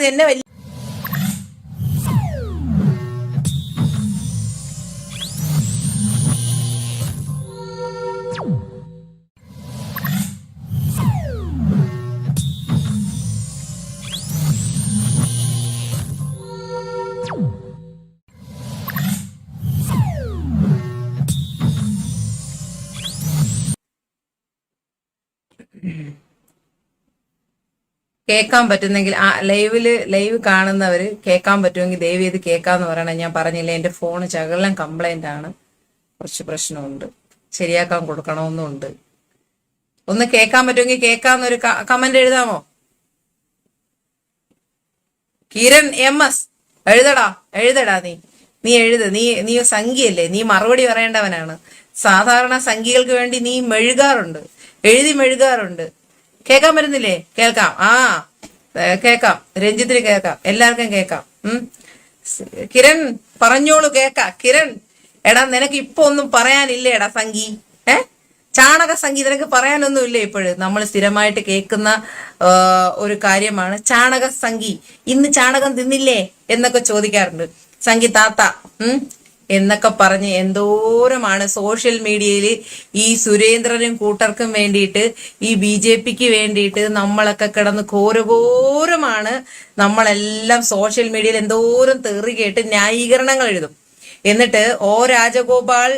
തന്നെ വലിയ കേൾക്കാൻ പറ്റുന്നെങ്കിൽ ആ ലൈവിൽ ലൈവ് കാണുന്നവർ കേൾക്കാൻ പറ്റുമെങ്കിൽ ദയവ് ചെയ്ത് കേൾക്കാന്ന് പറയണം. ഞാൻ പറഞ്ഞില്ല എന്റെ ഫോൺ ചകലം കംപ്ലൈന്റ് ആണ് കുറച്ച് പ്രശ്നമുണ്ട്. ശരിയാക്കാൻ കൊടുക്കണമെന്നുണ്ട്. ഒന്ന് കേൾക്കാൻ പറ്റുമെങ്കിൽ കേൾക്കാമെന്നൊരു കമന്റ് എഴുതാമോ? കിരൺ എം എസ് എഴുതടാ എഴുതടാ നീ. നീ എഴുത് നീ നീ സംഖ്യയല്ലേ നീ മറുപടി പറയേണ്ടവനാണ്. സാധാരണ സംഖ്യകൾക്ക് വേണ്ടി നീ മെഴുകാറുണ്ട്. എഴുതി മെഴുകാറുണ്ട്. കേൾക്കാൻ പറ്റുന്നില്ലേ? കേൾക്കാം. ആ കേൾക്കാം. രഞ്ജിത്തിന് കേൾക്കാം. എല്ലാവർക്കും കേൾക്കാം. കിരൺ പറഞ്ഞോളൂ കേൾക്കാം. കിരൺ എടാ നിനക്ക് ഇപ്പൊ ഒന്നും പറയാനില്ലേ എടാ സംഗി? ഏ? ചാണക സംഗി നിനക്ക് പറയാനൊന്നും പറയാനൊന്നുമില്ല ഇപ്പോഴും? നമ്മൾ സ്ഥിരമായിട്ട് കേൾക്കുന്ന ഒരു കാര്യമാണ് ചാണക സംഗി. ഇന്ന് ചാണകം തിന്നില്ലേ? എന്നൊക്കെ ചോദിക്കാറുണ്ട്. സംഗി താത്ത ഉം. എന്നൊക്കെ പറഞ്ഞ് എന്തോരമാണ് സോഷ്യൽ മീഡിയയിൽ ഈ സുരേന്ദ്രനും കൂട്ടർക്കും വേണ്ടിയിട്ട് ഈ ബി ജെ പിക്ക് വേണ്ടിയിട്ട് നമ്മളൊക്കെ കിടന്ന് ഘോരഘോരമാണ് നമ്മളെല്ലാം സോഷ്യൽ മീഡിയയിൽ എന്തോരം തെറി കേട്ട് ന്യായീകരണങ്ങൾ എഴുതും. എന്നിട്ട് ഓ രാജഗോപാൽ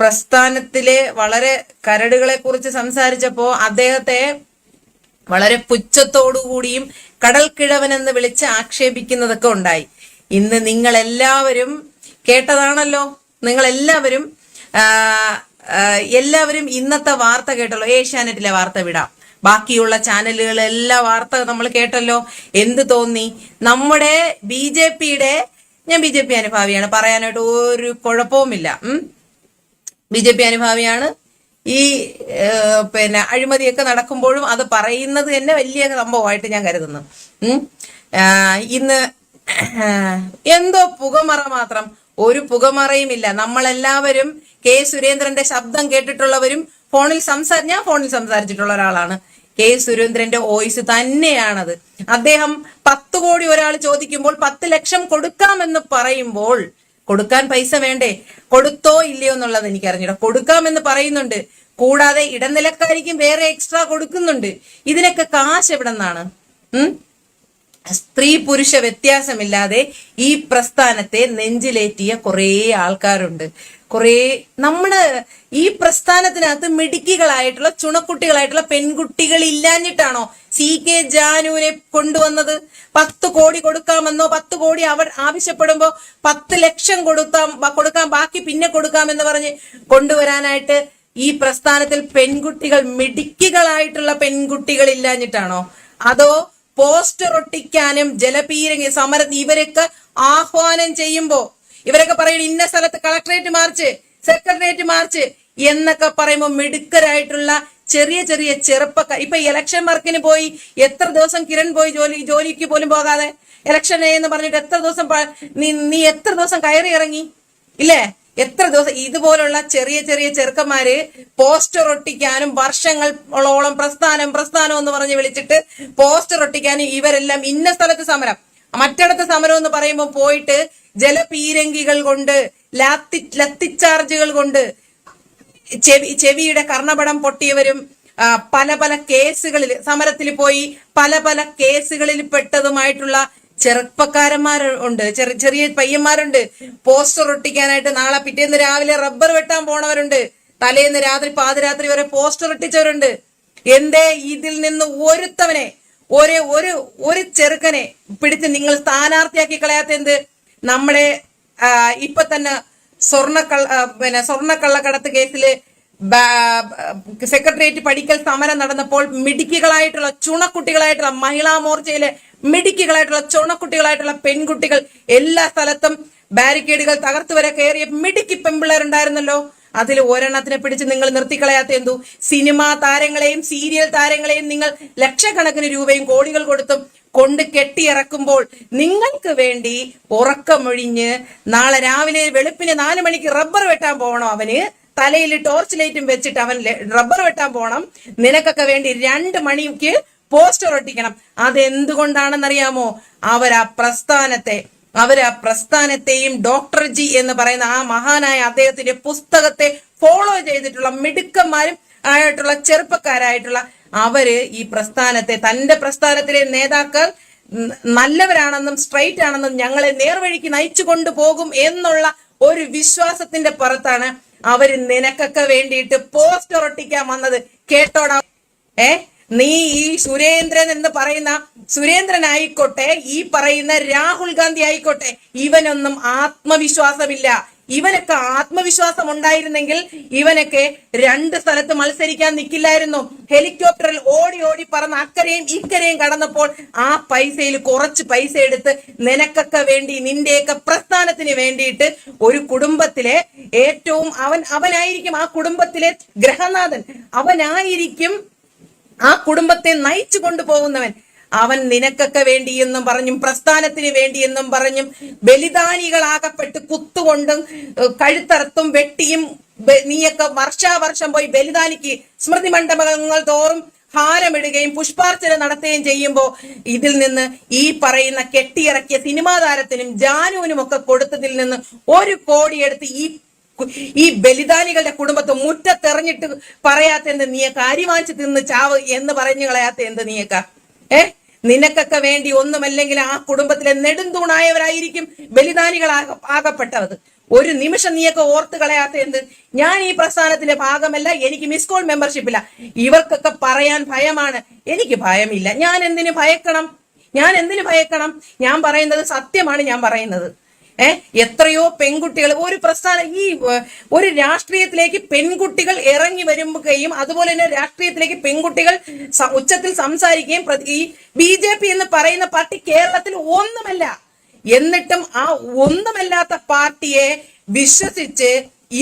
പ്രസ്ഥാനത്തിലെ വളരെ കരടുകളെ കുറിച്ച് സംസാരിച്ചപ്പോ അദ്ദേഹത്തെ വളരെ പുച്ഛത്തോടുകൂടിയും കടൽ കിഴവനെന്ന് വിളിച്ച് ആക്ഷേപിക്കുന്നതൊക്കെ ഉണ്ടായി. ഇന്ന് നിങ്ങൾ എല്ലാവരും കേട്ടതാണല്ലോ. നിങ്ങൾ എല്ലാവരും എല്ലാവരും ഇന്നത്തെ വാർത്ത കേട്ടല്ലോ. ഏഷ്യാനെറ്റിലെ വാർത്ത വിടാം. ബാക്കിയുള്ള ചാനലുകൾ എല്ലാ വാർത്ത നമ്മൾ കേട്ടല്ലോ. എന്ത് തോന്നി? നമ്മുടെ ബി ജെ പിയുടെ ഞാൻ ബി ജെ പി അനുഭാവിയാണ്. പറയാനായിട്ട് ഒരു കുഴപ്പവുമില്ല. ബി ജെ പി അനുഭാവിയാണ്. ഈ പിന്നെ അഴിമതിയൊക്കെ നടക്കുമ്പോഴും അത് പറയുന്നത് തന്നെ വലിയ സംഭവമായിട്ട് ഞാൻ കരുതുന്നു. ഇന്ന് എന്തോ പുകമറ മാത്രം ഒരു പുകമറയുമില്ല നമ്മളെല്ലാവരും കെ സുരേന്ദ്രന്റെ ശബ്ദം കേട്ടിട്ടുള്ളവരും ഫോണിൽ സംസാ ഞാൻ ഫോണിൽ സംസാരിച്ചിട്ടുള്ള ഒരാളാണ്. കെ സുരേന്ദ്രന്റെ വോയിസ് തന്നെയാണത്. അദ്ദേഹം പത്ത് കോടി ഒരാൾ ചോദിക്കുമ്പോൾ പത്ത് ലക്ഷം കൊടുക്കാമെന്ന് പറയുമ്പോൾ കൊടുക്കാൻ പൈസ വേണ്ടേ? കൊടുത്തോ ഇല്ലയോ എന്നുള്ളത് എനിക്ക് അറിഞ്ഞില്ല കൊടുക്കാമെന്ന് പറയുന്നുണ്ട്. കൂടാതെ ഇടനിലക്കാരിക്കും വേറെ എക്സ്ട്രാ കൊടുക്കുന്നുണ്ട്. ഇതിനൊക്കെ കാശ് എവിടെ നിന്നാണ് ഉം? സ്ത്രീ പുരുഷ വ്യത്യാസമില്ലാതെ ഈ പ്രസ്ഥാനത്തെ നെഞ്ചിലേറ്റിയ കുറേ ആൾക്കാരുണ്ട്. കുറേ നമ്മൾ ഈ പ്രസ്ഥാനത്തിനകത്ത് മിടുക്കികളായിട്ടുള്ള ചുണക്കുട്ടികളായിട്ടുള്ള പെൺകുട്ടികൾ ഇല്ലാഞ്ഞിട്ടാണോ സി കെ ജാനുവിനെ കൊണ്ടുവന്നത്? പത്ത് കോടി കൊടുക്കാമെന്നോ പത്ത് കോടി അവർ ആവശ്യപ്പെടുമ്പോ പത്ത് ലക്ഷം ബ- കൊടുക്കാം ബാക്കി പിന്നെ കൊടുക്കാമെന്ന് പറഞ്ഞ് കൊണ്ടുവരാനായിട്ട് ഈ പ്രസ്ഥാനത്തിൽ പെൺകുട്ടികൾ മിടുക്കികളായിട്ടുള്ള പെൺകുട്ടികൾ ഇല്ലാഞ്ഞിട്ടാണോ അതോ പോസ്റ്റർ ഒട്ടിക്കാനും ജലപീരങ്ങി സമര ഇവരൊക്കെ ആഹ്വാനം ചെയ്യുമ്പോ ഇവരൊക്കെ പറയുന്നത് ഇന്ന സ്ഥലത്ത് കളക്ടറേറ്റ് മാർച്ച് സെക്രട്ടേറിയറ്റ് മാർച്ച് എന്നൊക്കെ പറയുമ്പോൾ മിടുക്കരായിട്ടുള്ള ചെറിയ ചെറിയ ചെറുപ്പക്കാർ. ഇപ്പൊ ഇലക്ഷൻ വർക്കിന് പോയി എത്ര ദിവസം കിരൺ പോയി ജോലി ജോലിക്ക് പോലും പോകാതെ? ഇലക്ഷൻ എന്ന് പറഞ്ഞിട്ട് എത്ര ദിവസം നീ എത്ര ദിവസം കയറി ഇറങ്ങി? ഇല്ലേ? എത്ര ദിവസം ഇതുപോലുള്ള ചെറിയ ചെറിയ ചെറുക്കന്മാര് പോസ്റ്റർ ഒട്ടിക്കാനും വർഷങ്ങളോളം പ്രസ്ഥാനം പ്രസ്ഥാനം എന്ന് പറഞ്ഞ് വിളിച്ചിട്ട് പോസ്റ്റർ ഒട്ടിക്കാനും ഇവരെല്ലാം ഇന്ന സ്ഥലത്ത് സമരം. മറ്റിടത്ത് സമരം എന്ന് പറയുമ്പോൾ പോയിട്ട് ജലപീരങ്കികൾ കൊണ്ട് ലാത്തി ലത്തിച്ചാർജുകൾ കൊണ്ട് ചെവി ചെവിയുടെ കർണപടം പൊട്ടിയവരും പല പല കേസുകളിൽ സമരത്തിൽ പോയി പല പല കേസുകളിൽ പെട്ടതുമായിട്ടുള്ള ചെറുപ്പക്കാരന്മാർ ഉണ്ട്. ചെറിയ ചെറിയ പയ്യന്മാരുണ്ട്. പോസ്റ്റർ ഒട്ടിക്കാനായിട്ട് നാളെ പിറ്റേന്ന് രാവിലെ റബ്ബർ വെട്ടാൻ പോണവരുണ്ട്. തലേന്ന് രാത്രി പാതിരാത്രി വരെ പോസ്റ്റർ ഒട്ടിച്ചവരുണ്ട്. എന്തേ ഇതിൽ നിന്ന് ഒരുത്തവനെ ഒരു ഒരു ഒരു ചെറുക്കനെ പിടിച്ച് നിങ്ങൾ സ്ഥാനാർത്ഥിയാക്കി കളയാത്ത എന്ത് നമ്മുടെ ഇപ്പൊ തന്നെ സ്വർണക്കള്ള പിന്നെ സ്വർണക്കള്ളക്കടത്ത് കേസിൽ സെക്രട്ടേറിയറ്റ് പഠിക്കൽ സമരം നടന്നപ്പോൾ മിടുക്കികളായിട്ടുള്ള ചുണക്കുട്ടികളായിട്ടുള്ള മഹിളാ മോർച്ചയിലെ മിടുക്കികളായിട്ടുള്ള ചുണക്കുട്ടികളായിട്ടുള്ള പെൺകുട്ടികൾ എല്ലാ സ്ഥലത്തും ബാരിക്കേഡുകൾ തകർത്തു വരെ കയറിയ മിടുക്കി പെൺപിള്ളേരുണ്ടായിരുന്നല്ലോ. അതിൽ ഒരെണ്ണത്തിനെ പിടിച്ച് നിങ്ങൾ നിർത്തിക്കളയാത്ത എന്തു? സിനിമാ താരങ്ങളെയും സീരിയൽ താരങ്ങളെയും നിങ്ങൾ ലക്ഷക്കണക്കിന് രൂപയും കോടികൾ കൊടുത്തും കൊണ്ട് കെട്ടിയിറക്കുമ്പോൾ നിങ്ങൾക്ക് വേണ്ടി ഉറക്കമൊഴിഞ്ഞ് നാളെ രാവിലെ വെളുപ്പിന് നാല് മണിക്ക് റബ്ബർ വെട്ടാൻ പോകണം അവന്. തലയിൽ ടോർച്ച് ലൈറ്റും വെച്ചിട്ട് അവൻ റബ്ബർ വെട്ടാൻ പോകണം നിനക്കൊക്കെ വേണ്ടി രണ്ട് മണിക്ക് പോസ്റ്റർ ഒട്ടിക്കണം. അതെന്തുകൊണ്ടാണെന്നറിയാമോ? അവർ ആ പ്രസ്ഥാനത്തെ അവർ ആ പ്രസ്ഥാനത്തെയും ഡോക്ടർ ജി എന്ന് പറയുന്ന ആ മഹാനായ അദ്ദേഹത്തിന്റെ പുസ്തകത്തെ ഫോളോ ചെയ്തിട്ടുള്ള മിടുക്കന്മാരും ആയിട്ടുള്ള ചെറുപ്പക്കാരായിട്ടുള്ള അവർ ഈ പ്രസ്ഥാനത്തെ തന്റെ പ്രസ്ഥാനത്തിലെ നേതാക്കൾ നല്ലവരാണെന്നും സ്ട്രൈറ്റ് ആണെന്നും ഞങ്ങളെ നേർവഴിക്ക് നയിച്ചു കൊണ്ടുപോകും എന്നുള്ള ഒരു വിശ്വാസത്തിന്റെ പുറത്താണ് അവർ നിനക്കൊക്കെ വേണ്ടിയിട്ട് പോസ്റ്റർ ഒട്ടിക്കാൻ വന്നത്. കേട്ടോടാ. ഏ? നീ ഈ സുരേന്ദ്രൻ എന്ന് പറയുന്ന സുരേന്ദ്രൻ ആയിക്കോട്ടെ ഈ പറയുന്ന രാഹുൽ ഗാന്ധി ആയിക്കോട്ടെ ഇവനൊന്നും ആത്മവിശ്വാസമില്ല. ഇവനൊക്കെ ആത്മവിശ്വാസം ഉണ്ടായിരുന്നെങ്കിൽ ഇവനൊക്കെ രണ്ട് സ്ഥലത്ത് മത്സരിക്കാൻ നിൽക്കില്ലായിരുന്നു ഹെലികോപ്റ്ററിൽ ഓടി ഓടി പറന്ന് അക്കരയും ഇക്കരയും കടന്നപ്പോൾ ആ പൈസയിൽ കുറച്ച് പൈസ എടുത്ത് നിനക്കൊക്കെ വേണ്ടി നിന്റെയൊക്കെ പ്രസ്ഥാനത്തിന് വേണ്ടിയിട്ട് ഒരു കുടുംബത്തിലെ ഏറ്റവും അവൻ അവനായിരിക്കും ആ കുടുംബത്തിലെ ഗ്രഹനാഥൻ. അവനായിരിക്കും ആ കുടുംബത്തെ നയിച്ചു കൊണ്ടുപോകുന്നവൻ. അവൻ നിനക്കൊക്കെ വേണ്ടിയെന്നും പറഞ്ഞും പ്രസ്ഥാനത്തിന് വേണ്ടിയെന്നും പറഞ്ഞും ബലിദാനികളാകപ്പെട്ട് കുത്തുകൊണ്ടും കഴുത്തറത്തും വെട്ടിയും നീയൊക്കെ വർഷാവർഷം പോയി ബലിദാനിക്ക് സ്മൃതി മണ്ഡപങ്ങൾ തോറും ഹാരമിടുകയും പുഷ്പാർച്ചന നടത്തുകയും ചെയ്യുമ്പോൾ ഇതിൽ നിന്ന് ഈ പറയുന്ന കെട്ടിയിറക്കിയ സിനിമാ താരത്തിനും ജാനുവിനും ഒക്കെ കൊടുത്തതിൽ നിന്ന് ഒരു കോടിയെടുത്ത് ഈ ഈ ബലിദാനികളുടെ കുടുംബത്തെ മുറ്റത്തെറിഞ്ഞിട്ട് പറയാത്ത എന്ത് നീയക്ക അരി വാങ്ങിച്ച് തിന്ന് ചാവ് എന്ന് പറഞ്ഞു കളയാത്ത എന്ത് നീയക്ക? ഏ? നിനക്കൊക്കെ വേണ്ടി ഒന്നുമല്ലെങ്കിൽ ആ കുടുംബത്തിലെ നെടുന്തൂണായവരായിരിക്കും ബലിദാനികൾ ആകപ്പെട്ടത് ഒരു നിമിഷം നീയൊക്കെ ഓർത്ത് കളയാത്ത എന്ത്? ഞാൻ ഈ പ്രസ്ഥാനത്തിന്റെ ഭാഗമല്ല എനിക്ക് മിസ് കോൾ മെമ്പർഷിപ്പ് ഇല്ല. ഇവർക്കൊക്കെ പറയാൻ ഭയമാണ്. എനിക്ക് ഭയമില്ല. ഞാൻ എന്തിനു ഭയക്കണം? ഞാൻ എന്തിനു ഭയക്കണം? ഞാൻ പറയുന്നത് സത്യമാണ് ഞാൻ പറയുന്നത്. ഏ? എത്രയോ പെൺകുട്ടികൾ ഒരു പ്രസ്ഥാന ഈ ഒരു രാഷ്ട്രീയത്തിലേക്ക് പെൺകുട്ടികൾ ഇറങ്ങി വരുകയും അതുപോലെ തന്നെ രാഷ്ട്രീയത്തിലേക്ക് പെൺകുട്ടികൾ ഉച്ചത്തിൽ സംസാരിക്കുകയും ഈ ബി ജെ പി എന്ന് പറയുന്ന പാർട്ടി കേരളത്തിൽ ഒന്നുമല്ല. എന്നിട്ടും ആ ഒന്നുമല്ലാത്ത പാർട്ടിയെ വിശ്വസിച്ച്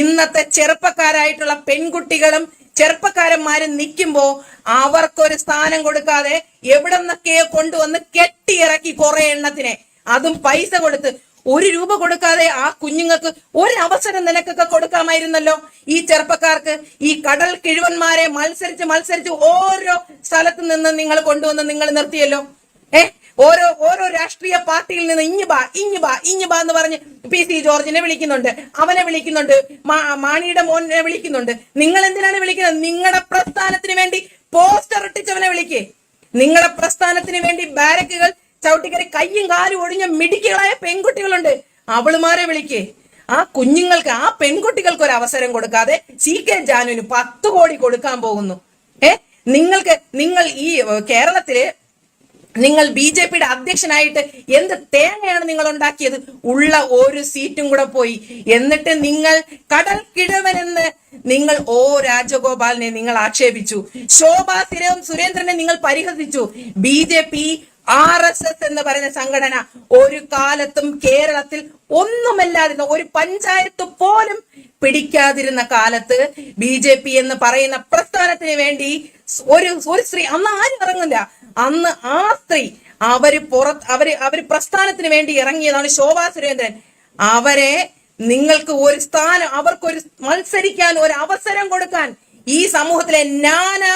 ഇന്നത്തെ ചെറുപ്പക്കാരായിട്ടുള്ള പെൺകുട്ടികളും ചെറുപ്പക്കാരന്മാരും നിൽക്കുമ്പോൾ അവർക്കൊരു സ്ഥാനം കൊടുക്കാതെ എവിടെ നിന്നൊക്കെയോ കൊണ്ടുവന്ന് കെട്ടിയിറക്കി കുറെ എണ്ണത്തിനെ. അതും പൈസ കൊടുത്ത് ഒരു രൂപ കൊടുക്കാതെ ആ കുഞ്ഞുങ്ങൾക്ക് ഒരു അവസരം നിനക്കൊക്കെ കൊടുക്കാമായിരുന്നല്ലോ? ഈ ചെറുപ്പക്കാർക്ക് ഈ കടൽ കിഴുവന്മാരെ മത്സരിച്ച് മത്സരിച്ച് ഓരോ സ്ഥലത്ത് നിന്ന് നിങ്ങൾ കൊണ്ടുവന്ന് നിങ്ങൾ നിർത്തിയല്ലോ? ഏ? ഓരോ ഓരോ രാഷ്ട്രീയ പാർട്ടിയിൽ നിന്ന് ഇഞ്ഞു ബാ ഇഞ്ഞു ബാ ഇഞ്ഞു ബാ എന്ന് പറഞ്ഞ് പി സി ജോർജിനെ വിളിക്കുന്നുണ്ട് അവനെ വിളിക്കുന്നുണ്ട് മാണിയുടെ മോനെ വിളിക്കുന്നുണ്ട്. നിങ്ങൾ എന്തിനാണ് വിളിക്കുന്നത്? നിങ്ങളുടെ പ്രസ്ഥാനത്തിന് വേണ്ടി പോസ്റ്റർ ഒട്ടിച്ചവനെ വിളിക്കേ. നിങ്ങളുടെ പ്രസ്ഥാനത്തിന് വേണ്ടി ബാരക്കുകൾ ചവിട്ടിക്കറി കയ്യും കാലും ഒഴിഞ്ഞ മിടുക്കികളായ പെൺകുട്ടികളുണ്ട്. അവളുമാരെ വിളിക്കേ. ആ കുഞ്ഞുങ്ങൾക്ക് ആ പെൺകുട്ടികൾക്ക് ഒരു അവസരം കൊടുക്കാതെ സി കെ ജാനുവിന് പത്ത് കോടി കൊടുക്കാൻ പോകുന്നു. ഏ? നിങ്ങൾക്ക് നിങ്ങൾ ഈ കേരളത്തിൽ നിങ്ങൾ ബി ജെ പിയുടെ അധ്യക്ഷനായിട്ട് എന്ത് തേങ്ങയാണ് നിങ്ങൾ ഉണ്ടാക്കിയത്? ഉള്ള ഒരു സീറ്റും കൂടെ പോയി. എന്നിട്ട് നിങ്ങൾ കടൽ കിഴവനെന്ന് നിങ്ങൾ ഓ രാജഗോപാലിനെ നിങ്ങൾ ആക്ഷേപിച്ചു. ശോഭാ സുരേ- സുരേന്ദ്രനെ നിങ്ങൾ പരിഹസിച്ചു. B J P R S S എന്ന് പറയുന്ന സംഘടന ഒരു കാലത്തും കേരളത്തിൽ ഒന്നുമല്ലാതിരുന്ന ഒരു പഞ്ചായത്ത് പോലും പിടിക്കാതിരുന്ന കാലത്ത് ബി ജെ പി എന്ന് പറയുന്ന പ്രസ്ഥാനത്തിന് വേണ്ടി ഒരു ഒരു സ്ത്രീ അന്ന് ആരും ഇറങ്ങില്ല അന്ന് ആ സ്ത്രീ അവർ പുറത്ത് അവർ അവർ പ്രസ്ഥാനത്തിന് വേണ്ടി ഇറങ്ങിയതാണ് ശോഭാ സുരേന്ദ്രൻ. അവരെ നിങ്ങൾക്ക് ഒരു സ്ഥാനം അവർക്കൊരു മത്സരിക്കാൻ ഒരു അവസരം കൊടുക്കാൻ ഈ സമൂഹത്തിലെ നാനാ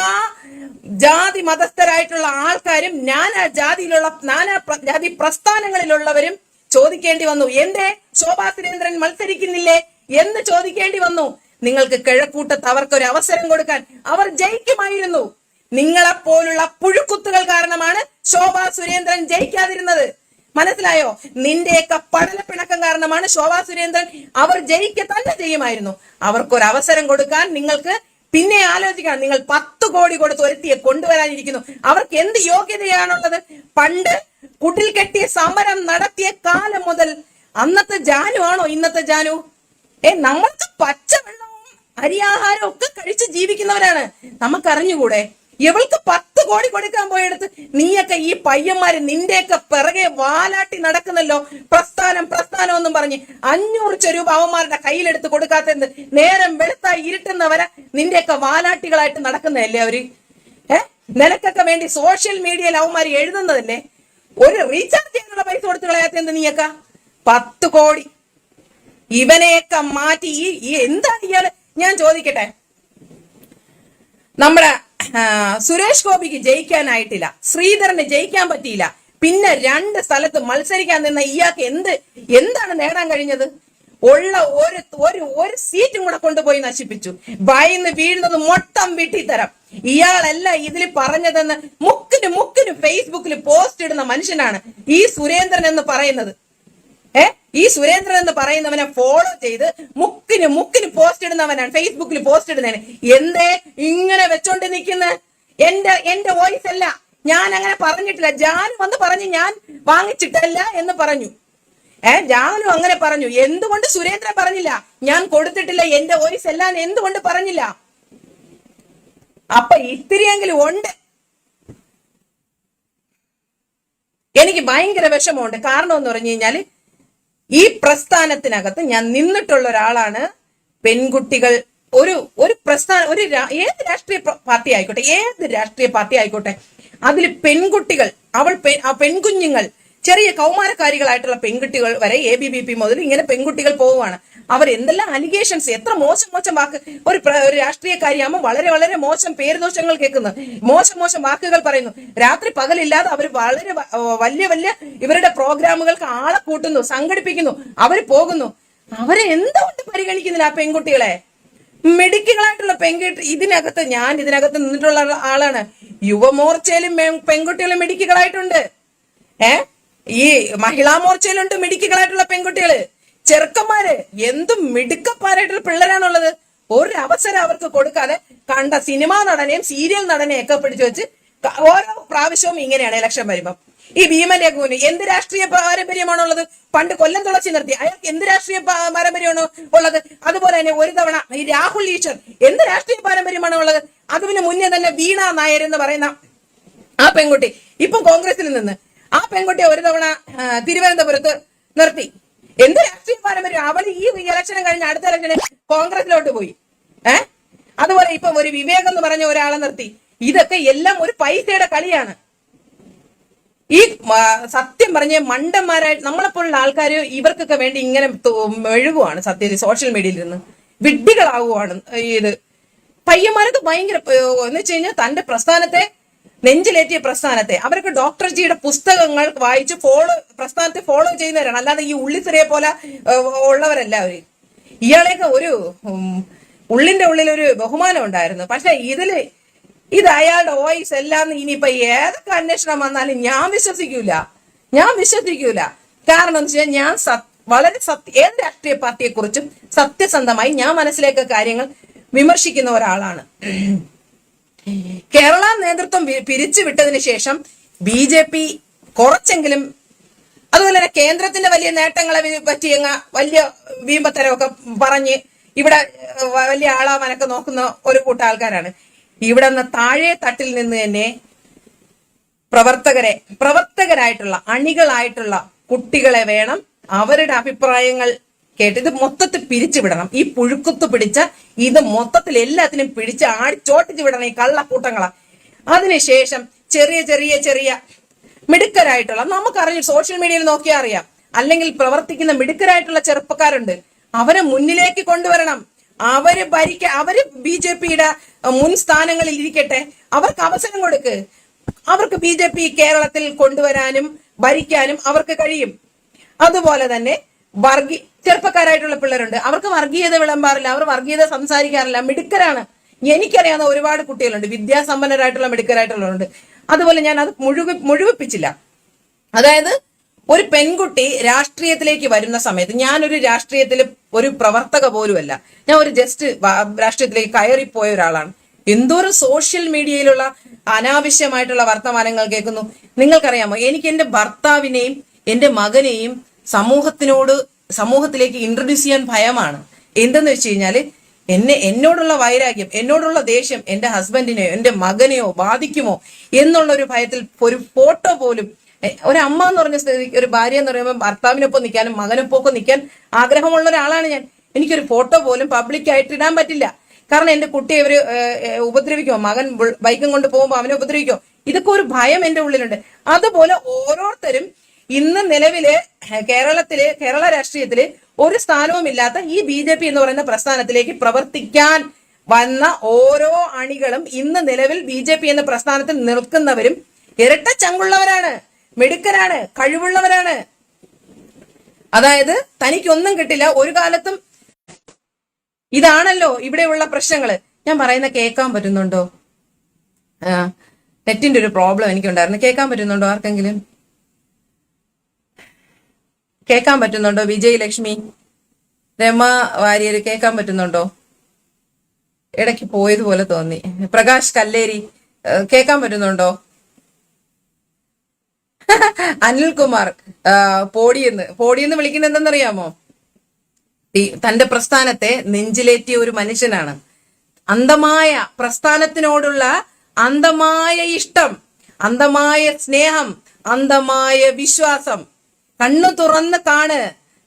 ജാതി മതസ്ഥരായിട്ടുള്ള ആൾക്കാരും നാനാ ജാതിയിലുള്ള നാനാ ജാതി പ്രസ്ഥാനങ്ങളിലുള്ളവരും ചോദിക്കേണ്ടി വന്നു. എന്തേ? ശോഭാ സുരേന്ദ്രൻ മത്സരിക്കുന്നില്ലേ? എന്ന് ചോദിക്കേണ്ടി വന്നു. നിങ്ങൾക്ക് കിഴക്കൂട്ടത്ത് അവർക്ക് ഒരു അവസരം കൊടുക്കാൻ അവർ ജയിക്കുമായിരുന്നു. നിങ്ങളെപ്പോലുള്ള പുഴുക്കുത്തുകൾ കാരണമാണ് ശോഭാ സുരേന്ദ്രൻ ജയിക്കാതിരുന്നത്. മനസ്സിലായോ? നിന്റെയൊക്കെ പടലപ്പിണക്കം കാരണമാണ് ശോഭാ സുരേന്ദ്രൻ അവർ ജയിക്ക തന്നെ ചെയ്യുമായിരുന്നു. അവർക്കൊരു അവസരം കൊടുക്കാൻ നിങ്ങൾക്ക് പിന്നെ ആലോചിക്കണം നിങ്ങൾ പത്ത് കോടി കൊടുത്ത് ഒരുത്തിയെ കൊണ്ടുവരാനിരിക്കുന്നു. അവർക്ക് എന്ത് യോഗ്യതയാണുള്ളത്? പണ്ട് കുട്ടിൽ കെട്ടിയ സമരം നടത്തിയ കാലം മുതൽ അന്നത്തെ ജാനു ആണോ ഇന്നത്തെ ജാനു? ഏ നമ്മൾക്ക് പച്ചവെള്ളവും അരിയാഹാരവും ഒക്കെ കഴിച്ച് ജീവിക്കുന്നവരാണ്. നമുക്ക് അറിഞ്ഞുകൂടെ ഇവൾക്ക് പത്ത് കോടി കൊടുക്കാൻ പോയെടുത്ത് നീയൊക്കെ ഈ പയ്യന്മാര് നിന്റെയൊക്കെ പിറകെ വാലാട്ടി നടക്കുന്നല്ലോ? പ്രസ്ഥാനം പ്രസ്ഥാനം എന്നും പറഞ്ഞ് അഞ്ഞൂറ് രൂപ അവന്മാരുടെ കയ്യിലെടുത്ത് കൊടുക്കാത്തത് നേരം വെളുത്തായി ഇരുട്ടുന്നവരെ നിന്റെയൊക്കെ വാലാട്ടികളായിട്ട് നടക്കുന്നതല്ലേ അവർ? ഏഹ് നിനക്കൊക്കെ വേണ്ടി സോഷ്യൽ മീഡിയയിൽ അവന്മാര് എഴുതുന്നതല്ലേ? ഒരു റീചാർജ് ചെയ്യാനുള്ള പൈസ കൊടുത്തു കളയാത്തെന്ത് നീയൊക്കെ? പത്ത് കോടി. ഇവനെയൊക്കെ മാറ്റി ഈ എന്താ ഇയാൾ? ഞാൻ ചോദിക്കട്ടെ. നമ്മുടെ സുരേഷ് ഗോപിക്ക് ജയിക്കാനായിട്ടില്ല. ശ്രീധരന് ജയിക്കാൻ പറ്റിയില്ല. പിന്നെ രണ്ട് സ്ഥലത്ത് മത്സരിക്കാൻ നിന്ന ഇയാൾക്ക് എന്ത് എന്താണ് നേടാൻ കഴിഞ്ഞത്? ഉള്ള ഒരു ഒരു ഒരു സീറ്റും കൂടെ കൊണ്ടുപോയി നശിപ്പിച്ചു. ഭയന്ന് വീഴുന്നത് മൊത്തം വിട്ടിത്തരം ഇയാളല്ല ഇതിൽ പറഞ്ഞതെന്ന് മുക്കിന് മുക്കിന് ഫേസ്ബുക്കിൽ പോസ്റ്റ് ഇടുന്ന മനുഷ്യനാണ് ഈ സുരേന്ദ്രൻ എന്ന് പറയുന്നത്. ഏ? ഈ സുരേന്ദ്രൻ എന്ന് പറയുന്നവനെ ഫോളോ ചെയ്ത് മുക്കിന് മുക്കിന് പോസ്റ്റ് ഇടുന്നവനാണ്. ഫേസ്ബുക്കിൽ പോസ്റ്റ് ഇടുന്നവന് എന്തേ ഇങ്ങനെ വെച്ചോണ്ട് നിൽക്കുന്ന എന്റെ എന്റെ വോയിസ് അല്ല. ഞാൻ അങ്ങനെ പറഞ്ഞിട്ടില്ല. ജാനു വന്ന് പറഞ്ഞു ഞാൻ വാങ്ങിച്ചിട്ടല്ല എന്ന് പറഞ്ഞു. ഏ ജാനു അങ്ങനെ പറഞ്ഞു. എന്തുകൊണ്ട് സുരേന്ദ്രൻ പറഞ്ഞില്ല? ഞാൻ കൊടുത്തിട്ടില്ല എന്റെ വോയിസ് അല്ല എന്തുകൊണ്ട് പറഞ്ഞില്ല? അപ്പൊ ഇത്തിരിയെങ്കിലും ഉണ്ട്. എനിക്ക് ഭയങ്കര വിഷമമുണ്ട്. കാരണം എന്ന് പറഞ്ഞു കഴിഞ്ഞാൽ ഈ പ്രസ്ഥാനത്തിനകത്ത് ഞാൻ നിന്നിട്ടുള്ള ഒരാളാണ് പെൺകുട്ടികൾ. ഒരു ഒരു പ്രസ്ഥാന ഒരു ഏത് രാഷ്ട്രീയ പാർട്ടി ആയിക്കോട്ടെ ഏത് രാഷ്ട്രീയ പാർട്ടി ആയിക്കോട്ടെ അതിൽ പെൺകുട്ടികൾ അവൾ പെൺകുഞ്ഞുങ്ങൾ ചെറിയ കൗമാരക്കാരികളായിട്ടുള്ള പെൺകുട്ടികൾ വരെ എ ബി ബി പി മുതൽ ഇങ്ങനെ പെൺകുട്ടികൾ പോവുകയാണ്. അവർ എന്തെല്ലാം അലിഗേഷൻസ് എത്ര മോശം മോശം വാക്ക് ഒരു ഒരു രാഷ്ട്രീയക്കാരിയാകുമ്പോൾ വളരെ വളരെ മോശം പേരുദോഷങ്ങൾ കേൾക്കുന്നു. മോശം മോശം വാക്കുകൾ പറയുന്നു. രാത്രി പകലില്ലാതെ അവർ വളരെ വലിയ വലിയ ഇവരുടെ പ്രോഗ്രാമുകൾക്ക് ആളെ കൂട്ടുന്നു സംഘടിപ്പിക്കുന്നു അവർ പോകുന്നു. അവരെ എന്തുകൊണ്ട് പരിഗണിക്കുന്നില്ല ആ പെൺകുട്ടികളെ? മെഡിക്കലായിട്ടുള്ള പെൺകുട്ടി ഇതിനകത്ത് ഞാൻ ഇതിനകത്ത് നിന്നിട്ടുള്ള ആളാണ്. യുവമോർച്ചയിലും പെൺകുട്ടികളും മെഡിക്കുകളായിട്ടുണ്ട് ഏ? ഈ മഹിളാ മോർച്ചയിലുണ്ട് മിടുക്കികളായിട്ടുള്ള പെൺകുട്ടികൾ. ചെറുക്കന്മാര് എന്തും മിടുക്കന്മാരായിട്ടുള്ള പിള്ളേരാണുള്ളത്. ഒരു അവസരം അവർക്ക് കൊടുക്കാതെ കണ്ട സിനിമാ നടനെയും സീരിയൽ നടനെയും ഒക്കെ പിടിച്ചു വെച്ച് ഓരോ പ്രാവശ്യവും ഇങ്ങനെയാണ് ഇലക്ഷൻ വരുമ്പം. ഈ ഭീമൻ രഘുവിന് എന്ത് രാഷ്ട്രീയ പാരമ്പര്യമാണുള്ളത്? പണ്ട് കൊല്ലം തുളച്ചി നിർത്തി. അയാൾക്ക് എന്ത് രാഷ്ട്രീയ പാരമ്പര്യമാണ് ഉള്ളത്? അതുപോലെ തന്നെ ഒരു തവണ ഈ രാഹുൽ ഈശ്വർ എന്ത് രാഷ്ട്രീയ പാരമ്പര്യമാണ് ഉള്ളത്? അതിന് മുന്നേ തന്നെ വീണ നായർ എന്ന് പറയുന്ന ആ പെൺകുട്ടി ഇപ്പം കോൺഗ്രസിൽ നിന്ന് ആ പെൺകുട്ടിയെ ഒരു തവണ തിരുവനന്തപുരത്ത് നിർത്തി. എന്ത് രാഷ്ട്രീയ പാരമ്പര്യം അവൾ ഈ ഇലക്ഷനും കഴിഞ്ഞ അടുത്ത ഇലക്ഷന് കോൺഗ്രസിലോട്ട് പോയി. ഏ? അതുപോലെ ഇപ്പൊ ഒരു വിവേകം എന്ന് പറഞ്ഞ ഒരാളെ നിർത്തി. ഇതൊക്കെ എല്ലാം ഒരു പൈസയുടെ കളിയാണ്. ഈ സത്യം പറഞ്ഞ മണ്ടന്മാരായിട്ട് നമ്മളെപ്പോലുള്ള ആൾക്കാർ ഇവർക്കൊക്കെ വേണ്ടി ഇങ്ങനെ മെഴുകുവാണ് സത്യത്തിൽ സോഷ്യൽ മീഡിയയിൽ നിന്ന്. വിഡ്ഢികളാവുകയാണ് ഇത്. പയ്യന്മാരൊക്കെ ഭയങ്കര എന്ന് വെച്ച് കഴിഞ്ഞാൽ തന്റെ പ്രസ്ഥാനത്തെ നെഞ്ചിലേറ്റിയ പ്രസ്ഥാനത്തെ. അവരൊക്കെ ഡോക്ടർ ജിയുടെ പുസ്തകങ്ങൾ വായിച്ച് ഫോളോ പ്രസ്ഥാനത്തെ ഫോളോ ചെയ്യുന്നവരാണ്. അല്ലാതെ ഈ ഉള്ളിത്തിരയെ പോലെ ഉള്ളവരല്ല അവർ ഇയാളെയൊക്കെ ഒരു ഉള്ളിന്റെ ഉള്ളിൽ ഒരു ബഹുമാനം ഉണ്ടായിരുന്നു. പക്ഷെ ഇതിൽ ഇത് അയാളുടെ വോയിസ് എല്ലാം ഇനിയിപ്പൊ ഏതൊക്കെ അന്വേഷണം വന്നാലും ഞാൻ വിശ്വസിക്കൂല. ഞാൻ വിശ്വസിക്കൂല. കാരണം എന്ന് വെച്ചാൽ ഞാൻ വളരെ സത്യ ഏത് രാഷ്ട്രീയ പാർട്ടിയെ കുറിച്ചും സത്യസന്ധമായി ഞാൻ മനസ്സിലേക്ക് കാര്യങ്ങൾ വിമർശിക്കുന്ന ഒരാളാണ്. കേരള നേതൃത്വം പിരിച്ചുവിട്ടതിന് ശേഷം ബി ജെ പി കുറച്ചെങ്കിലും അതുപോലെ തന്നെ കേന്ദ്രത്തിന്റെ വലിയ നേട്ടങ്ങളെ പറ്റി അങ്ങ് വലിയ വീമ്പത്തരമൊക്കെ പറഞ്ഞ് ഇവിടെ വലിയ ആളാവാനൊക്കെ നോക്കുന്ന ഒരു കൂട്ടം ആൾക്കാരാണ് ഇവിടെ നിന്ന് താഴെ തട്ടിൽ നിന്ന് തന്നെ പ്രവർത്തകരെ പ്രവർത്തകരായിട്ടുള്ള അണികളായിട്ടുള്ള കുട്ടികളെ വേണം അവരുടെ അഭിപ്രായങ്ങൾ കേട്ട് ഇത് മൊത്തത്തിൽ പിരിച്ചു വിടണം. ഈ പുഴുക്കുത്ത് പിടിച്ച ഇത് മൊത്തത്തിൽ എല്ലാത്തിനും പിടിച്ച് ആടിച്ചോട്ടിച്ച് വിടണം ഈ കള്ളക്കൂട്ടങ്ങള. അതിനുശേഷം ചെറിയ ചെറിയ ചെറിയ മിടുക്കരായിട്ടുള്ള നമുക്കറിയാം സോഷ്യൽ മീഡിയയിൽ നോക്കിയാൽ അറിയാം അല്ലെങ്കിൽ പ്രവർത്തിക്കുന്ന മിടുക്കരായിട്ടുള്ള ചെറുപ്പക്കാരുണ്ട്. അവരെ മുന്നിലേക്ക് കൊണ്ടുവരണം. അവർ ഭരിക്ക അവർ ബി ജെ പിയുടെ മുൻ സ്ഥാനങ്ങളിൽ ഇരിക്കട്ടെ. അവർക്ക് അവസരം കൊടുക്ക്. അവർക്ക് ബി ജെ പി കേരളത്തിൽ കൊണ്ടുവരാനും ഭരിക്കാനും അവർക്ക് കഴിയും. അതുപോലെ തന്നെ വർഗീ ചെറുപ്പക്കാരായിട്ടുള്ള പിള്ളേരുണ്ട്. അവർക്ക് വർഗീയത വിളമ്പാറില്ല അവർ വർഗീയത സംസാരിക്കാറില്ല. മിടുക്കരാണ്. എനിക്കറിയാവുന്ന ഒരുപാട് കുട്ടികളുണ്ട്. വിദ്യാസമ്പന്നരായിട്ടുള്ള മിടുക്കരായിട്ടുള്ളവരുണ്ട്. അതുപോലെ ഞാൻ അത് മുഴുവ മുഴുവിപ്പിച്ചില്ല. അതായത് ഒരു പെൺകുട്ടി രാഷ്ട്രീയത്തിലേക്ക് വരുന്ന സമയത്ത് ഞാനൊരു രാഷ്ട്രീയത്തിൽ ഒരു പ്രവർത്തക പോലുമല്ല. ഞാൻ ഒരു ജസ്റ്റ് രാഷ്ട്രീയത്തിലേക്ക് കയറിപ്പോയ ഒരാളാണ്. എന്തോരം സോഷ്യൽ മീഡിയയിലുള്ള അനാവശ്യമായിട്ടുള്ള വർത്തമാനങ്ങൾ കേൾക്കുന്നു. നിങ്ങൾക്കറിയാമോ? എനിക്ക് എന്റെ ഭർത്താവിനെയും എന്റെ മകനെയും സമൂഹത്തിനോട് സമൂഹത്തിലേക്ക് ഇൻട്രൊഡ്യൂസ് ചെയ്യാൻ ഭയമാണ്. എന്തെന്ന് വെച്ച് കഴിഞ്ഞാൽ എന്നെ എന്നോടുള്ള വൈരാഗ്യം എന്നോടുള്ള ദേഷ്യം എന്റെ ഹസ്ബൻഡിനെയോ എന്റെ മകനെയോ ബാധിക്കുമോ എന്നുള്ള ഒരു ഭയത്തിൽ ഒരു ഫോട്ടോ പോലും ഒരു അമ്മ എന്ന് പറഞ്ഞ ഒരു ഭാര്യ എന്ന് പറയുമ്പോൾ ഭർത്താവിനൊപ്പം നിൽക്കാനും മകനൊപ്പം നിൽക്കാൻ ആഗ്രഹമുള്ള ഒരാളാണ് ഞാൻ. എനിക്കൊരു ഫോട്ടോ പോലും പബ്ലിക്കായിട്ട് ഇടാൻ പറ്റില്ല. കാരണം എന്റെ കുട്ടിയെ ഇവർ ഉപദ്രവിക്കുമോ? മകൻ ബൈക്കും കൊണ്ട് പോകുമ്പോൾ അവനെ ഉപദ്രവിക്കോ ഇതൊക്കെ ഒരു ഭയം എന്റെ ഉള്ളിലുണ്ട്. അതുപോലെ ഓരോരുത്തരും ഇന്ന് നിലവിൽ കേരളത്തിൽ കേരള രാഷ്ട്രീയത്തിൽ ഒരു സ്ഥാനവും ഇല്ലാത്ത ഈ ബി ജെ പി എന്ന് പറയുന്ന പ്രസ്ഥാനത്തിലേക്ക് പ്രവർത്തിക്കാൻ വന്ന ഓരോ അണികളും ഇന്ന് നിലവിൽ ബി ജെ പി എന്ന പ്രസ്ഥാനത്തിൽ നിൽക്കുന്നവരും ഇരട്ട ചങ്കുള്ളവരാണ് മിടുക്കരാണ് കഴിവുള്ളവരാണ്. അതായത് തനിക്കൊന്നും കിട്ടില്ല ഒരു കാലത്തും ഇതാണല്ലോ ഇവിടെയുള്ള പ്രശ്നങ്ങൾ. ഞാൻ പറയുന്ന കേൾക്കാൻ പറ്റുന്നുണ്ടോ? നെറ്റിന്റെ ഒരു പ്രോബ്ലം എനിക്കുണ്ടായിരുന്നു. കേൾക്കാൻ പറ്റുന്നുണ്ടോ ആർക്കെങ്കിലും? കേൾക്കാൻ പറ്റുന്നുണ്ടോ? വിജയലക്ഷ്മി രമ വാര്യർ കേൾക്കാൻ പറ്റുന്നുണ്ടോ? ഇടയ്ക്ക് പോയതുപോലെ തോന്നി. പ്രകാശ് കല്ലേരി കേൾക്കാൻ പറ്റുന്നുണ്ടോ? അനിൽകുമാർ പോടിയെന്ന് പോടിയെന്ന് വിളിക്കുന്ന എന്തെന്നറിയാമോ? തന്റെ പ്രസ്ഥാനത്തെ നെഞ്ചിലേറ്റിയ ഒരു മനുഷ്യനാണ്. അന്തമായ പ്രസ്ഥാനത്തിനോടുള്ള അന്തമായ ഇഷ്ടം അന്തമായ സ്നേഹം അന്തമായ വിശ്വാസം കണ്ണു തുറന്ന് കാണ്.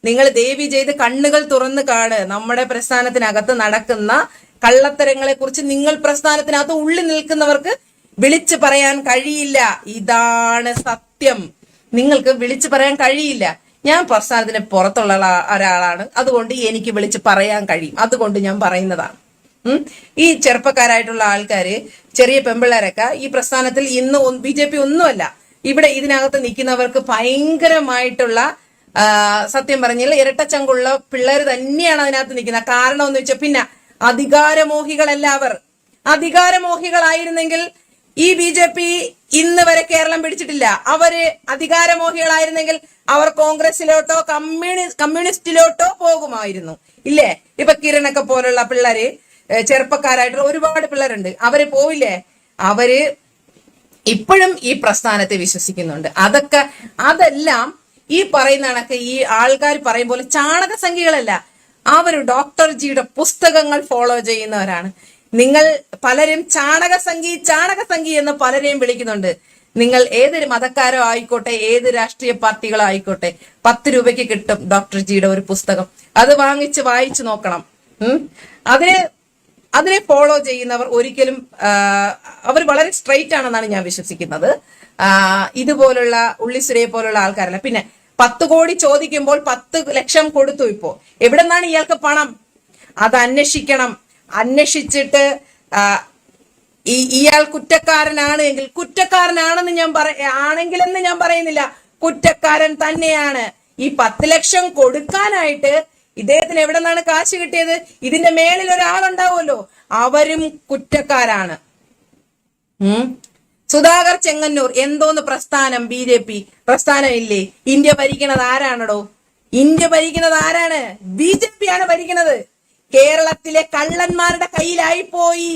നിങ്ങൾ ദേവി ചെയ്ത് കണ്ണുകൾ തുറന്ന് കാണ്. നമ്മുടെ പ്രസ്ഥാനത്തിനകത്ത് നടക്കുന്ന കള്ളത്തരങ്ങളെ കുറിച്ച് നിങ്ങൾ പ്രസ്ഥാനത്തിനകത്ത് ഉള്ളിൽ നിൽക്കുന്നവർക്ക് വിളിച്ചു പറയാൻ കഴിയില്ല. ഇതാണ് സത്യം. നിങ്ങൾക്ക് വിളിച്ചു പറയാൻ കഴിയില്ല. ഞാൻ പ്രസ്ഥാനത്തിന് പുറത്തുള്ള ഒരാളാണ്. അതുകൊണ്ട് എനിക്ക് വിളിച്ച് പറയാൻ കഴിയും. അതുകൊണ്ട് ഞാൻ പറയുന്നതാണ്. ഈ ചെറുപ്പക്കാരായിട്ടുള്ള ആൾക്കാര് ചെറിയ പെമ്പിള്ളേരൊക്കെ ഈ പ്രസ്ഥാനത്തിൽ ഇന്ന് ബി ജെ പി ഒന്നുമല്ല. ഇവിടെ ഇതിനകത്ത് നിൽക്കുന്നവർക്ക് ഭയങ്കരമായിട്ടുള്ള സത്യം പറഞ്ഞില്ല ഇരട്ടച്ചങ്കുള്ള പിള്ളേർ തന്നെയാണ് അതിനകത്ത് നിൽക്കുന്നത്. കാരണം എന്ന് വെച്ചാൽ പിന്നെ അധികാരമോഹികളല്ല അവർ അധികാരമോഹികളായിരുന്നെങ്കിൽ ഈ ബി ജെ പി ഇന്ന് വരെ കേരളം പിടിച്ചിട്ടില്ല. അവർ അധികാരമോഹികളായിരുന്നെങ്കിൽ അവർ കോൺഗ്രസിലോട്ടോ കമ്മ്യൂണി കമ്മ്യൂണിസ്റ്റിലോട്ടോ പോകുമായിരുന്നു. ഇല്ലേ? ഇപ്പൊ കിരണൊക്കെ പോലുള്ള പിള്ളേര് ചെറുപ്പക്കാരായിട്ടുള്ള ഒരുപാട് പിള്ളേരുണ്ട്. അവർ പോയില്ലേ അവർ ഇപ്പോഴും ഈ പ്രസ്ഥാനത്തെ വിശ്വസിക്കുന്നുണ്ട്. അതൊക്കെ അതെല്ലാം ഈ പറയുന്ന കണക്ക് ഈ ആൾക്കാർ പറയും പോലെ ചാണക സംഖ്യകളല്ല. അവർ ഡോക്ടർ ജിയുടെ പുസ്തകങ്ങൾ ഫോളോ ചെയ്യുന്നവരാണ്. നിങ്ങൾ പലരും ചാണക സംഖ്യ ചാണക സംഖ്യ എന്ന് പലരെയും വിളിക്കുന്നുണ്ട്. നിങ്ങൾ ഏതൊരു മതക്കാരോ ആയിക്കോട്ടെ ഏത് രാഷ്ട്രീയ പാർട്ടികളോ ആയിക്കോട്ടെ പത്ത് രൂപയ്ക്ക് കിട്ടും ഡോക്ടർ ജിയുടെ ഒരു പുസ്തകം. അത് വാങ്ങിച്ച് വായിച്ചു നോക്കണം. ഉം? അതിന് അതിനെ ഫോളോ ചെയ്യുന്നവർ ഒരിക്കലും അവർ വളരെ സ്ട്രെയിറ്റ് ആണെന്നാണ് ഞാൻ വിശ്വസിക്കുന്നത്. ഇതുപോലുള്ള ഉള്ളിസുരയെ പോലുള്ള ആൾക്കാരല്ല. പിന്നെ പത്ത് കോടി ചോദിക്കുമ്പോൾ പത്ത് ലക്ഷം കൊടുത്തു ഇപ്പോ. എവിടെ നിന്നാണ് ഇയാൾക്ക് പണം? അത് അന്വേഷിക്കണം. അന്വേഷിച്ചിട്ട് ഈ ഇയാൾ കുറ്റക്കാരനാണ് എങ്കിൽ കുറ്റക്കാരനാണെന്ന് ഞാൻ പറ ആണെങ്കിലെന്ന് ഞാൻ പറയുന്നില്ല. കുറ്റക്കാരൻ തന്നെയാണ്. ഈ പത്ത് ലക്ഷം കൊടുക്കാനായിട്ട് ഇദ്ദേഹത്തിന് എവിടെ നിന്നാണ് കാശ് കിട്ടിയത്? ഇതിന്റെ മേളിൽ ഒരാളുണ്ടാവുമല്ലോ. അവരും കുറ്റക്കാരാണ്. സുധാകർ ചെങ്ങന്നൂർ എന്തോന്ന് പ്രസ്ഥാനം ബി ജെ പി? പ്രസ്ഥാനം ഇല്ലേ ഇന്ത്യ ഭരിക്കുന്നത് ആരാണടോ? ഇന്ത്യ ഭരിക്കുന്നത് ആരാണ്? ബി ജെ പി ആണ് ഭരിക്കുന്നത് കേരളത്തിലെ കള്ളന്മാരുടെ കയ്യിലായി പോയി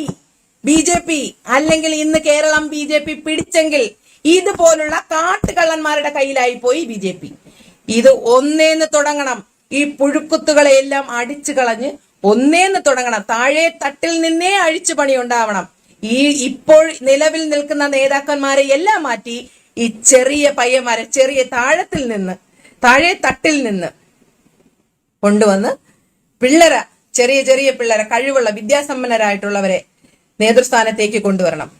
ബി ജെ പി. അല്ലെങ്കിൽ ഇന്ന് കേരളം ബി ജെ പി പിടിച്ചെങ്കിൽ ഇതുപോലുള്ള കാട്ടുകള്ളന്മാരുടെ കയ്യിലായി പോയി ബി ജെ പി. ഇത് ഒന്നേന്ന് തുടങ്ങണം. ഈ പുഴുക്കുത്തുകളെല്ലാം അടിച്ചു കളഞ്ഞ് ഒന്നേന്ന് തുടങ്ങണം. താഴെ തട്ടിൽ നിന്നേ അഴിച്ചു പണി ഉണ്ടാവണം ഈ ഇപ്പോൾ നിലവിൽ നിൽക്കുന്ന നേതാക്കന്മാരെ എല്ലാം മാറ്റി ഈ ചെറിയ പയ്യന്മാരെ ചെറിയ താഴത്തിൽ നിന്ന് താഴെ തട്ടിൽ നിന്ന് കൊണ്ടുവന്ന് പിള്ളേര ചെറിയ ചെറിയ പിള്ളേരെ കഴിവുള്ള വിദ്യാസമ്പന്നരായിട്ടുള്ളവരെ നേതൃസ്ഥാനത്തേക്ക് കൊണ്ടുവരണം.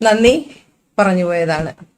നന്ദി. പറഞ്ഞു പോയതാണ്.